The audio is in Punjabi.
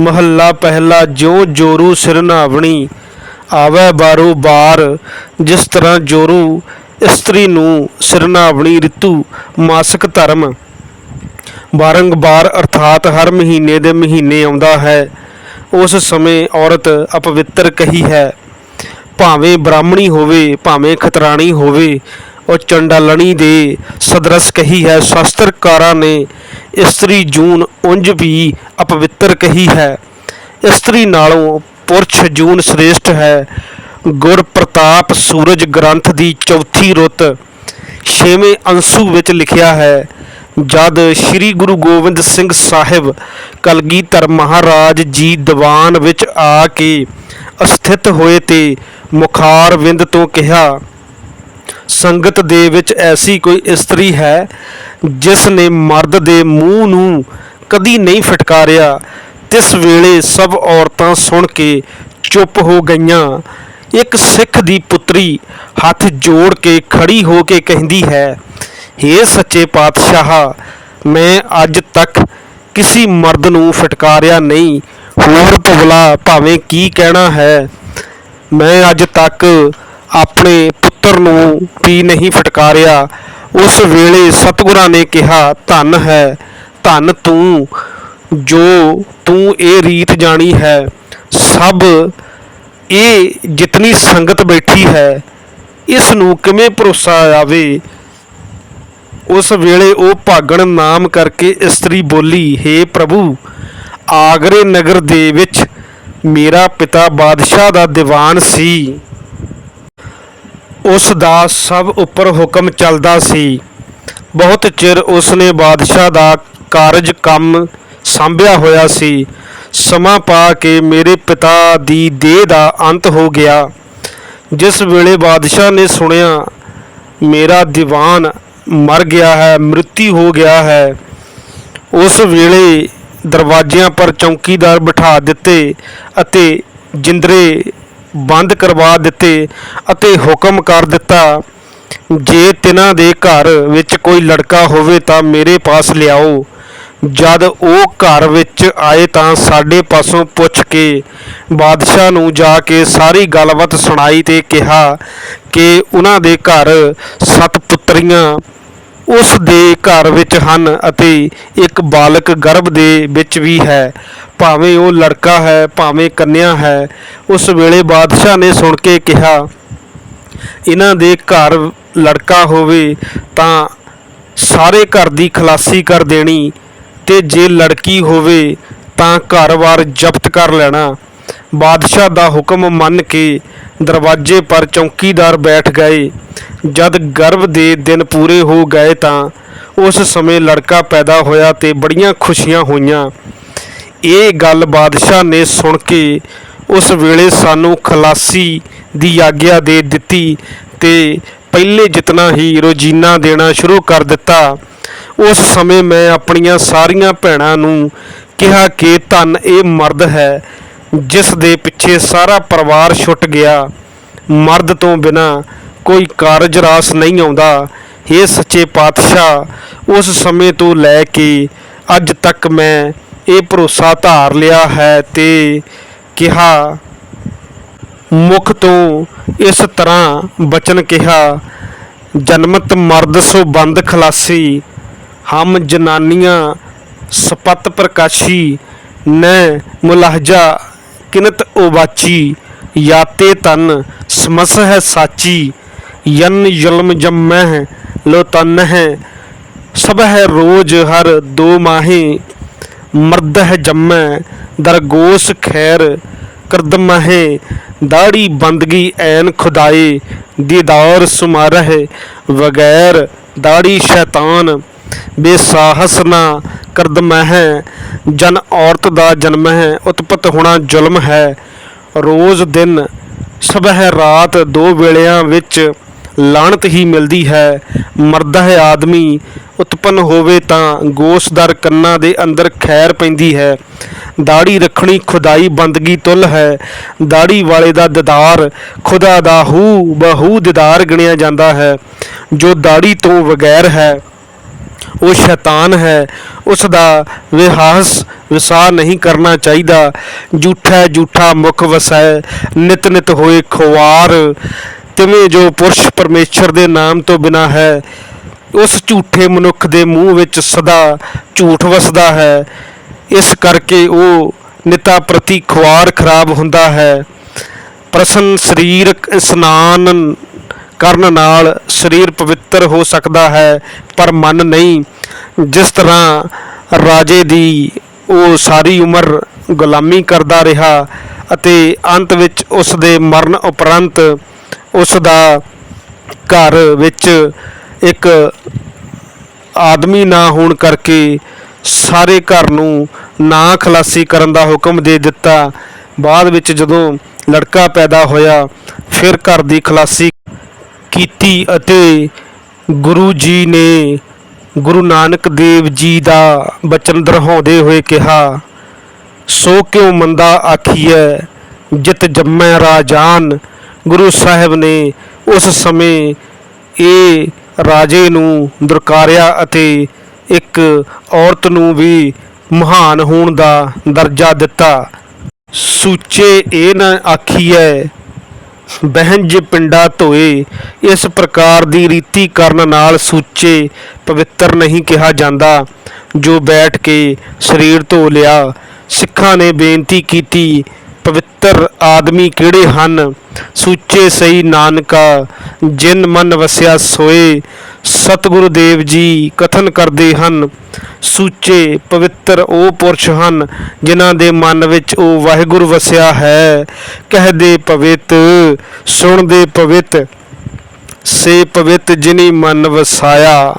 ਮਹੱਲਾ ਪਹਿਲਾ ਜਿਉ ਜੋਰੂ ਸਿਰ ਨਾਵਣੀ, ਆਵੈ ਬਾਰ ਜਿਸ ਤਰ੍ਹਾਂ ਜੋਰੂ ਇਸਤਰੀ ਨੂੰ ਸਿਰ ਰਿਤੂ ਮਾਸਕ ਧਰਮ। ਬਾਰੰਗਬਾਰ ਅਰਥਾਤ ਹਰ ਮਹੀਨੇ ਦੇ ਮਹੀਨੇ ਆਉਂਦਾ ਹੈ, ਉਸ ਸਮੇਂ ਔਰਤ ਅਪਵਿੱਤਰ ਕਹੀ ਹੈ, ਭਾਵੇਂ ਬ੍ਰਾਹਮਣੀ ਹੋਵੇ, ਭਾਵੇਂ ਖਤਰਾਣੀ ਹੋਵੇ ਉਹ ਚੰਡਾਲਣੀ ਦੇ ਸਦਰਸ ਕਹੀ ਹੈ, ਸ਼ਾਸਤਰਕਾਰਾਂ ਨੇ ਇਸਤਰੀ ਜੂਨ ਉਂਝ ਵੀ ਅਪਵਿੱਤਰ ਕਹੀ ਹੈ। ਇਸਤਰੀ ਨਾਲੋਂ ਪੁਰਸ਼ ਜੂਨ ਸ੍ਰੇਸ਼ਟ ਹੈ। ਗੁਰ ਪ੍ਰਤਾਪ ਸੂਰਜ ਗ੍ਰੰਥ ਦੀ ਚੌਥੀ ਰੁੱਤ ਛੇਵੇਂ ਅੰਸੂ ਵਿੱਚ ਲਿਖਿਆ ਹੈ। ਜਦ ਸ੍ਰੀ ਗੁਰੂ ਗੋਬਿੰਦ ਸਿੰਘ ਸਾਹਿਬ ਕਲਗੀਧਰ ਮਹਾਰਾਜ ਜੀ ਦੀਵਾਨ ਵਿੱਚ ਆ ਕੇ ਅਸਥਿਤ ਹੋਏ ਤੇ ਮੁਖਾਰ ਵਿੰਦ ਤੋਂ ਕਿਹਾ ਸੰਗਤ ਦੇ ਵਿੱਚ ਐਸੀ ਕੋਈ ਇਸਤਰੀ ਹੈ ਜਿਸ ਨੇ ਮਰਦ ਦੇ ਮੂੰਹ ਨੂੰ ਕਦੀ ਨਹੀਂ ਫਟਕਾਰਿਆ, ਤਿਸ ਵੇਲੇ ਸਭ ਔਰਤਾਂ ਸੁਣ ਕੇ ਚੁੱਪ ਹੋ ਗਈਆਂ। ਇੱਕ ਸਿੱਖ ਦੀ ਪੁੱਤਰੀ ਹੱਥ ਜੋੜ ਕੇ ਖੜੀ ਹੋ ਕੇ ਕਹਿੰਦੀ ਹੈ, ਹੇ ਸੱਚੇ ਪਾਤਸ਼ਾਹ, ਮੈਂ ਅੱਜ ਤੱਕ ਕਿਸੇ ਮਰਦ ਨੂੰ ਫਟਕਾਰਿਆ ਨਹੀਂ। ਹੋਰ ਭਵਲਾ ਭਾਵੇਂ ਕੀ ਕਹਿਣਾ ਹੈ, ਮੈਂ ਅੱਜ ਤੱਕ ਆਪਣੇ ਪੁੱਤਰ ਨੂੰ ਵੀ ਨਹੀਂ ਫਟਕਾਰਿਆ। ਉਸ ਵੇਲੇ ਸਤਿਗੁਰਾਂ ਨੇ ਕਿਹਾ, ਧੰਨ ਹੈ, ਧੰਨ ਤੂੰ, ਜੋ ਤੂੰ ਇਹ ਰੀਤ ਜਾਣੀ ਹੈ। ਸਭ ਇਹ ਜਿਤਨੀ ਸੰਗਤ ਬੈਠੀ ਹੈ, ਇਸ ਨੂੰ ਕਿਵੇਂ ਭਰੋਸਾ ਆਵੇ? ਉਸ ਵੇਲੇ ਉਹ ਭਾਗਣ ਨਾਮ ਕਰਕੇ ਇਸਤਰੀ ਬੋਲੀ हे ਪ੍ਰਭੂ, ਆਗਰੇ ਨਗਰ ਦੇ ਵਿੱਚ ਮੇਰਾ ਪਿਤਾ ਬਾਦਸ਼ਾਹ ਦਾ ਦੀਵਾਨ ਸੀ। ਉਸ ਦਾ ਸਭ ਉੱਪਰ ਹੁਕਮ ਚੱਲਦਾ ਸੀ। ਬਹੁਤ ਚਿਰ ਉਸ ਨੇ ਬਾਦਸ਼ਾਹ ਦਾ ਕਾਰਜ ਕੰਮ ਸੰਭਿਆ ਹੋਇਆ ਸੀ। ਸਮਾਂ ਪਾ ਕੇ ਮੇਰੇ ਪਿਤਾ ਦੀ ਦੇਹ ਦਾ ਅੰਤ ਹੋ ਗਿਆ। ਜਿਸ ਵੇਲੇ ਬਾਦਸ਼ਾਹ ਨੇ ਸੁਣਿਆ, ਮੇਰਾ ਦੀਵਾਨ ਮਰ ਗਿਆ ਹੈ, ਮ੍ਰਿਤੂ ਹੋ ਗਿਆ ਹੈ। ਉਸ ਵੇਲੇ ਦਰਵਾਜ਼ਿਆਂ ਪਰ ਚੌਕੀਦਾਰ ਬਿਠਾ ਦਿੱਤੇ ਅਤੇ ਜਿੰਦਰੇ ਬੰਦ ਕਰਵਾ ਦਿੱਤੇ ਅਤੇ ਹੁਕਮ ਕਰ ਦਿੱਤਾ, ਜੇ ਤਿਨਾਂ ਦੇ ਘਰ ਵਿੱਚ ਕੋਈ ਲੜਕਾ ਹੋਵੇ ਤਾਂ ਮੇਰੇ ਪਾਸ ਲਿਆਓ। ਜਦ ਉਹ ਘਰ ਵਿੱਚ ਆਏ ਤਾਂ ਸਾਡੇ ਪਾਸੋਂ ਪੁੱਛ ਕੇ ਬਾਦਸ਼ਾਹ ਨੂੰ ਜਾ ਕੇ ਸਾਰੀ ਗੱਲਬਾਤ ਸੁਣਾਈ ਤੇ ਕਿਹਾ ਕਿ ਉਹਨਾਂ ਦੇ ਘਰ ਸੱਤ ਪੁੱਤਰੀਆਂ ਉਸ ਦੇ ਘਰ ਵਿੱਚ ਹਨ ਅਤੇ ਇੱਕ ਬਾਲਕ ਗਰਭ ਦੇ ਵਿੱਚ ਵੀ ਹੈ। ਭਾਵੇਂ ਉਹ ਲੜਕਾ ਹੈ, ਭਾਵੇਂ ਕੰਨਿਆ ਹੈ, ਉਸ ਵੇਲੇ ਬਾਦਸ਼ਾਹ ਨੇ ਸੁਣ ਕੇ ਕਿਹਾ, ਇਹਨਾਂ ਦੇ ਘਰ ਲੜਕਾ ਹੋਵੇ ਤਾਂ ਸਾਰੇ ਘਰ ਦੀ ਖਲਾਸੀ ਕਰ ਦੇਣੀ ਤੇ ਜੇ ਲੜਕੀ ਹੋਵੇ ਤਾਂ ਘਰ-ਬਾਰ ਜ਼ਬਤ ਕਰ ਲੈਣਾ। ਬਾਦਸ਼ਾਹ ਦਾ ਹੁਕਮ ਮੰਨ ਕੇ ਦਰਵਾਜ਼ੇ ਪਰ ਚੌਕੀਦਾਰ ਬੈਠ ਗਏ। ਜਦ ਗਰਭ ਦੇ ਦਿਨ ਪੂਰੇ ਹੋ ਗਏ ਤਾਂ ਉਸ ਸਮੇਂ ਲੜਕਾ ਪੈਦਾ ਹੋਇਆ ਤੇ ਬੜੀਆਂ ਖੁਸ਼ੀਆਂ ਹੋਈਆਂ। ਇਹ ਗੱਲ ਬਾਦਸ਼ਾਹ ਨੇ ਸੁਣ ਕੇ ਉਸ ਵੇਲੇ ਸਾਨੂੰ ਖਲਾਸੀ ਦੀ ਆਗਿਆ ਦੇ ਦਿੱਤੀ ਤੇ ਪਹਿਲੇ ਜਿਤਨਾ ਹੀ ਰੋਜ਼ੀਨਾ ਦੇਣਾ ਸ਼ੁਰੂ ਕਰ ਦਿੱਤਾ। ਉਸ ਸਮੇਂ ਮੈਂ ਆਪਣੀਆਂ ਸਾਰੀਆਂ ਭੈਣਾਂ ਨੂੰ ਕਿਹਾ ਕਿ ਧੰਨ ਇਹ ਮਰਦ ਹੈ ਜਿਸ ਦੇ ਪਿੱਛੇ ਸਾਰਾ ਪਰਿਵਾਰ ਛੁੱਟ ਗਿਆ। ਮਰਦ ਤੋਂ ਬਿਨਾ ਕੋਈ ਕਾਰਜ ਰਾਸ ਨਹੀਂ ਆਉਂਦਾ। हे ਸੱਚੇ ਪਾਤਸ਼ਾਹ, ਉਸ ਸਮੇਂ ਤੋਂ ਲੈ ਕੇ ਅੱਜ ਤੱਕ ਮੈਂ ਇਹ ਭਰੋਸਾ ਧਾਰ ਲਿਆ ਹੈ ਤੇ ਕਿਹਾ, ਮੁਖ ਤੋਂ ਇਸ ਤਰ੍ਹਾਂ ਬਚਨ ਕਿਹਾ, ਜਨਮਤ ਮਰਦ ਸੋ ਬੰਦ ਖਲਾਸੀ, ਹਮ ਜਨਾਨੀਆਂ ਸਪਤ ਪ੍ਰਕਾਸ਼ੀ, ਨੇ ਮੁਲਹਜਾ ਕਿਨਤ ਉਬਾਚੀ ਯਾਤੇ ਤਨ ਸਮਸ ਹੈ ਸਾਚੀ, ਯਨ ਯਲਮ ਜਮਹਿ ਲੋ ਤਨ ਹੈ ਸਭ ਹੈ ਰੋਜ ਹਰ ਦੋ ਮਾਹੇ ਮਰਦ ਹੈ ਜੰਮੈ ਦਰਗੋਸ ਖੈਰ ਕਰਦਮਹਿ, ਦਾੜੀ ਬੰਦਗੀ ਐਨ ਖੁਦਾਏ, ਦੀਦਾਰ ਸੁਮਾਰਹਿ, ਵਗੈਰ ਦਾੜੀ ਸ਼ੈਤਾਨ ਬੇਸਾਹਸ ਨਾ ਕਰਦਮਹਿ ਜਨ ਔਰਤ ਦਾ ਜਨਮ ਹੈ, ਉਤਪਤ ਹੋਣਾ ਜ਼ੁਲਮ ਹੈ। ਰੋਜ਼ ਦਿਨ ਸਬਹ ਰਾਤ ਦੋ ਵੇਲਿਆਂ ਵਿੱਚ ਲਾਣਤ ਹੀ ਮਿਲਦੀ ਹੈ। ਮਰਦਾ ਹੈ ਆਦਮੀ, ਉਤਪੰਨ ਹੋਵੇ ਤਾਂ ਗੋਸਦਰ ਕੰਨਾਂ ਦੇ ਅੰਦਰ ਖੈਰ ਪੈਂਦੀ ਹੈ। ਦਾੜੀ ਰੱਖਣੀ ਖੁਦਾਈ ਬੰਦਗੀ ਤੁਲ ਹੈ। ਦਾੜੀ ਵਾਲੇ ਦਾ ਦਿਦਾਰ ਖੁਦਾ ਦਾ ਹੂ ਬਹੂ ਦਿਦਾਰ ਗਿਣਿਆ ਜਾਂਦਾ ਹੈ। ਜੋ ਦਾੜੀ ਤੋਂ ਬਗੈਰ ਹੈ ਉਹ ਸ਼ੈਤਾਨ ਹੈ ਉਸ ਦਾ ਵਿਹਾਸ ਵਿਸਾਰ ਨਹੀਂ ਕਰਨਾ ਚਾਹੀਦਾ। ਝੂਠਾ ਝੂਠਾ ਮੁਖ ਵਸੈ ਨਿਤ ਨਿਤ ਹੋਏ ਖੁਆਰ। ਤਿਵੇਂ ਜੋ ਪੁਰਸ਼ ਪਰਮੇਸ਼ਰ ਦੇ ਨਾਮ ਤੋਂ ਬਿਨਾ ਹੈ, ਉਸ ਝੂਠੇ ਮਨੁੱਖ ਦੇ ਮੂੰਹ ਵਿੱਚ ਸਦਾ ਝੂਠ ਵਸਦਾ ਹੈ। ਇਸ ਕਰਕੇ ਉਹ ਨਿਤਾ ਪ੍ਰਤੀ ਖੁਆਰ ਖਰਾਬ ਹੁੰਦਾ ਹੈ। ਪ੍ਰਸੰਨ ਸਰੀਰਕ ਇਸ਼ਨਾਨ ਕਰਨ ਨਾਲ ਸਰੀਰ ਪਵਿੱਤਰ ਹੋ ਸਕਦਾ ਹੈ, ਪਰ ਮਨ ਨਹੀਂ। ਜਿਸ ਤਰ੍ਹਾਂ ਰਾਜੇ ਦੀ ਉਹ ਸਾਰੀ ਉਮਰ ਗੁਲਾਮੀ ਕਰਦਾ ਰਿਹਾ ਅਤੇ ਅੰਤ ਵਿੱਚ ਉਸ ਦੇ ਮਰਨ ਉਪਰੰਤ ਉਸ ਦਾ ਘਰ ਵਿੱਚ ਇੱਕ ਆਦਮੀ ਨਾ ਹੋਣ ਕਰਕੇ ਸਾਰੇ ਘਰ ਨੂੰ ਨਾ ਖਲਾਸੀ ਕਰਨ ਦਾ ਹੁਕਮ ਦੇ ਦਿੱਤਾ। ਬਾਅਦ ਵਿੱਚ ਜਦੋਂ ਲੜਕਾ ਪੈਦਾ ਹੋਇਆ, ਫਿਰ ਘਰ ਦੀ ਖਲਾਸੀ ਕੀਤੀ ਅਤੇ ਗੁਰੂ ਜੀ ਨੇ ਗੁਰੂ ਨਾਨਕ ਦੇਵ ਜੀ ਦਾ ਬਚਨ ਦਰਹਾਉਂਦੇ ਹੋਏ ਕਿਹਾ, ਸੋ ਕਿਉ ਮੰਦਾ ਆਖੀਐ, ਜਿਤ ਜੰਮੈ ਰਾਜਾਨ? ਗੁਰੂ ਸਾਹਿਬ ਨੇ ਉਸ ਸਮੇਂ ਇਹ ਰਾਜੇ ਨੂੰ ਦੁਰਕਾਰਿਆ ਅਤੇ ਇੱਕ ਔਰਤ ਨੂੰ ਵੀ ਮਹਾਨ ਹੋਣ ਦਾ ਦਰਜਾ ਦਿੱਤਾ। ਸੂਚੇ ਇਹ ਨਾ ਆਖੀਐ ਬਹਿੰਜ ਪਿੰਡਾ ਧੋਏ, ਇਸ ਪ੍ਰਕਾਰ ਦੀ ਰੀਤੀ ਕਰਨ ਨਾਲ ਸੂਚੇ ਪਵਿੱਤਰ ਨਹੀਂ ਕਿਹਾ ਜਾਂਦਾ। ਜੋ ਬੈਠ ਕੇ ਸਰੀਰ ਧੋ ਲਿਆ, ਸਿੱਖਾਂ ਨੇ ਬੇਨਤੀ ਕੀਤੀ ਪਵਿੱਤਰ ਆਦਮੀ ਕਿਹੜੇ ਹਨ? ਸੂਚੇ ਸਈ ਨਾਨਕਾ, ਜਿਨ ਮਨ ਵਸਿਆ ਸੋਏ, ਸਤਿਗੁਰੂ ਦੇਵ ਜੀ ਕਥਨ ਕਰਦੇ ਹਨ। ਸੂਚੇ ਪਵਿੱਤਰ ਉਹ ਪੁਰਸ਼ ਹਨ, ਜਿਨ੍ਹਾਂ ਦੇ ਮਨ ਵਿੱਚ ਉਹ ਵਾਹਿਗੁਰੂ ਵਸਿਆ ਹੈ। ਕਹਦੇ ਪਵਿੱਤ, ਸੁਣਦੇ ਪਵਿੱਤ, ਸੇ ਪਵਿੱਤ ਜਿਨੀ ਮਨ ਵਸਾਇਆ।